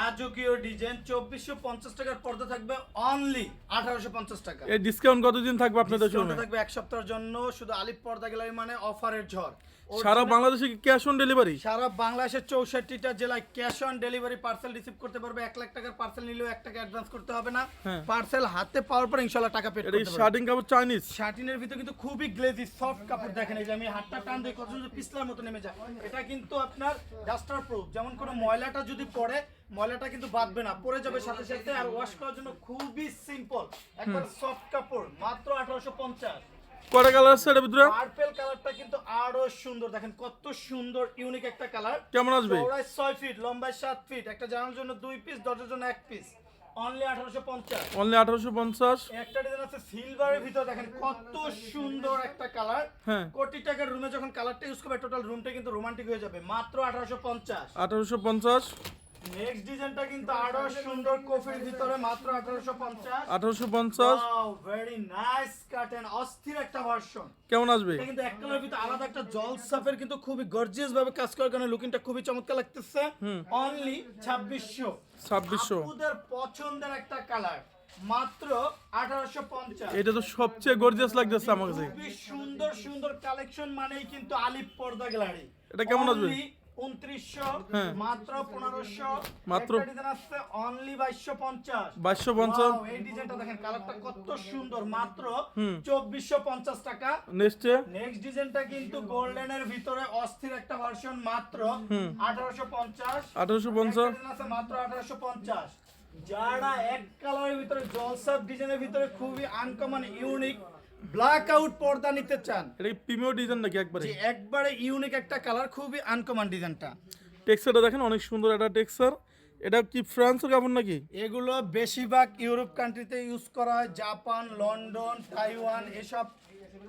রাজকীয় ডিজাইন চব্বিশশো পঞ্চাশ টাকার পর্দা থাকবে অনলি আঠারোশো পঞ্চাশ টাকা। এই ডিসকাউন্ট কতদিন থাকবে আপনাদের শোরুমে থাকবে এক সপ্তাহের জন্য শুধু আলিপ পর্দা গ্যালারি মানে অফারের ঝড়। সারা বাংলাদেশে ক্যাশ অন ডেলিভারি সারা বাংলাদেশের চৌষট্টিটা জেলায় cash on delivery parcel receive করতে পারবে। এক লাখ টাকার পার্সেল নিলেও এক টাকা অ্যাডভান্স করতে হবে না। হ্যাঁ। পার্সেল হাতে পাওয়ার পর ইনশাল্লাহ টাকা পেড এটা করতে শার্টিং কাপড় চাইনিজ শার্টিনের ভিতরে কিন্তু খুবই গ্লেজি সফট কাপড় দেখেন এই যে আমি হাতটা টান দিয়ে কত পিছলার মতো নেমে যায়। এটা কিন্তু আপনার ডাস্টার প্রুফ যেমন কোনো ময়লাটা যদি পড়ে ময়লাটা কিন্তু বাঁধবে না পরে যাবে সাথে সাথে আর ওয়াশ করার জন্য খুবই সিম্পল একবার সফট কাপড় মাত্র আঠারোশো পঞ্চাশ। কয়টা কালার আছে এটার ভিতরে? পার্পেল কালারটা কিন্তু আরও সুন্দর দেখেন কত সুন্দর ইউনিক একটা কালার কেমন আসবে? চৌড়ায় ছয় ফিট লম্বায় সাত ফিট একটা জানার জন্য দুই পিস দরজার জন্য এক পিস অনলি আঠারোশো পঞ্চাশ। অনলি আঠারোশো পঞ্চাশ। একটা ডিজাইন আছে সিলভারের ভিতর দেখেন কত সুন্দর একটা কালার হ্যাঁ। কোটি টাকার রুমে যখন কালারটা ইউজ করবে টোটাল রুমটা কিন্তু রোমান্টিক হয়ে যাবে। মাত্র আঠারোশো পঞ্চাশ। আঠারোশো পঞ্চাশ। নেক্সট ডিজাইনটা কিন্তু আরও সুন্দর কফির ভিতরে মাত্র আঠারোশো পঞ্চাশ। আঠারোশো পঞ্চাশ? ভেরি নাইস কাটেন অস্থির একটা ভার্সন কেমন আসবে? এটা কিন্তু এক কালার ভিতরে আলাদা একটা জল সাফের কিন্তু খুবই গর্জিয়াস ভাবে কাজ করার কারণে লুকিংটা খুবই চমৎকার লাগতেছে। অনলি ছাব্বিশশো। ছাব্বিশশো। আপুদের পছন্দের একটা কালার মাত্র আঠারোশো পঞ্চাশ। এটা তো সবচেয়ে গর্জিয়াস লাগতেছে আমার কাছে। খুবই সুন্দর সুন্দর কালেকশন মানেই কিন্তু আলিপ পর্দা গ্যালারি এটা কেমন আসবে? উনত্রিশশো হ্যাঁ। মাত্র পনেরোশো। মাত্র- একটা ডিজাইন আসছে অনলি বাইশশো পঞ্চাশ। বাইশশো পঞ্চাশ। এই ডিজাইনটা দেখেন কালারটা কত সুন্দর মাত্র চব্বিশশো পঞ্চাশ টাকা। নেক্সটে নেক্সট ডিজাইনটা কিন্তু গোল্ডেনের ভিতরে অস্থির একটা ভার্সন মাত্র আঠারোশো পঞ্চাশ। আঠারোশো পঞ্চাশ। মাত্র আঠারোশো পঞ্চাশ। যারা এক কালারের ভিতরে জলসাপ ডিজাইনের ভিতরে খুবই আনকমন ইউনিক ব্ল্যাক আউট পর্দা নিতে চান। এটা প্রিমিয়ার ডিজাইন নাকি একবারে? জি একবারে ইউনিক একটা কালার খুবই আনকমন ডিজাইনটা টেক্সচারটা দেখেন অনেক সুন্দর একটা টেক্সচার এটা কি ফ্রান্সের কাপড় নাকি? এগুলো বেশিরভাগ ইউরোপ কান্ট্রিতে ইউজ করা হয়। জাপান লন্ডন তাইওয়ান এসব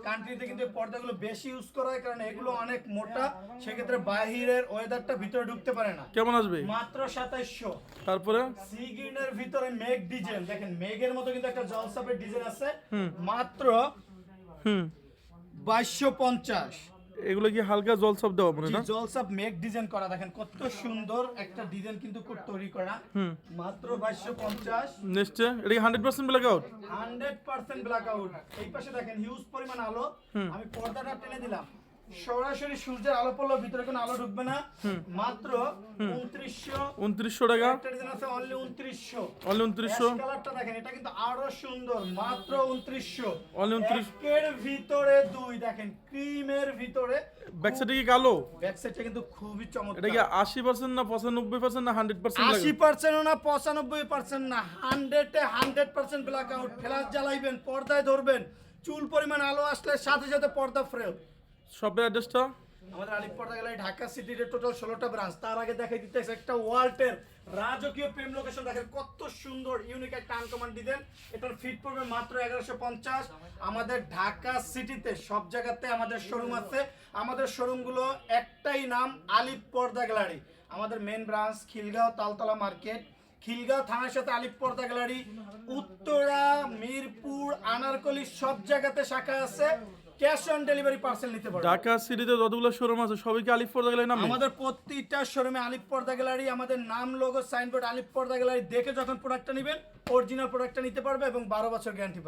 কান্ট্রিতে কিন্তু পর্দাগুলো বেশি ইউজ করা হয় কারণ এগুলো অনেক মোটা সেক্ষেত্রে বাহিরের ওয়েদারটা ভিতরে ঢুকতে পারে না। কেমন আসবে? মাত্র সাতাইশশো। তারপরে? সিগিনের গ্রিনের ভিতরে মেঘ ডিজেল। দেখেন মেঘের মতো কিন্তু একটা জলসাপের ডিজেল আছে। মাত্র হুম। বাইশশো পঞ্চাশ। এগুলো কি হালকা জল সব দেওয়া মনে না? জলসব মেক ডিজাইন করা। দেখেন কত সুন্দর একটা ডিজাইন কিন্তু খুব তৈরি করা। মাত্র বাইশশো পঞ্চাশ। নেক্সটে? এটা কি hundred percent blackout hundred percent blackout এই পাশে দেখেন হিউজ পরিমাণ আলো। আমি পর্দাটা টেনে দিলাম। সরাসরি সূর্যের আলো পড়ল ভিতরে কোনো আলো ঢুকবে না। মাত্র উনত্রিশশো। উনত্রিশশো টাকা। আছে অনলি উনত্রিশশো। অনলি উনত্রিশশো। কালারটা দেখেন এটা কিন্তু আরও সুন্দর মাত্র উনত্রিশশো। Only 29 একের ভিতরে দুই দেখেন ক্রিমের ভিতরে ব্যাক সাইডে কি কালো? ব্যাক সাইডটা কিন্তু খুবই এটা কি আশি পার্সেন্ট না পঁচানব্বই পার্সেন্ট না হান্ড্রেড পার্সেন্ট আশি পার্সেন্ট না পঁচানব্বই পার্সেন্ট না হান্ড্রেডে hundred percent blackout flash জ্বালাইবেন পর্দায় ধরবেন চুল পরিমাণ আলো আসলে সাথে সাথে পর্দা ফ্রেম শপের অ্যাড্রেসটা আমাদের আলিপ পর্দা গেলে ঢাকা সিটির টোটাল ষোলোটা ব্রাঞ্চ তার আগে দেখাই দিতে একটা ওয়ার্ল্ডের রাজকীয় প্রেম লোকেশন দেখেন কত সুন্দর ইউনিক একটা আনকমান ডিজাইন এটার ফিট পড়বে মাত্র এগারোশো পঞ্চাশ। আমাদের ঢাকা সিটিতে, সব জায়গাতে আমাদের শোরুম আছে। আমাদের শোরুমগুলো একটাই নাম আলিপ গ্যালারি। আমাদের main branch Khilgaon Taltola market Khilgaon থানার সাথে আলিপ গ্যালারি। উত্তরা, মিরপুর, আনারকলি, সব জায়গাতে শাখা আছে। ক্যাশ অন ডেলিভারি পার্সেল নিতে পারবেন ঢাকা সিটিতে যতগুলো শোরুম আছে সবই কি আলিফ পর্দা গেলে নাম? আমাদের প্রতিটা শোরুমে পর্দা গ্যালারি আমাদের নাম লোগো সাইনবোর্ড পর্দা গ্যালারি দেখে যখন প্রোডাক্টটা নেবেন অরিজিনাল প্রোডাক্টটা নিতে পারবে এবং বারো বছর গ্যারান্টি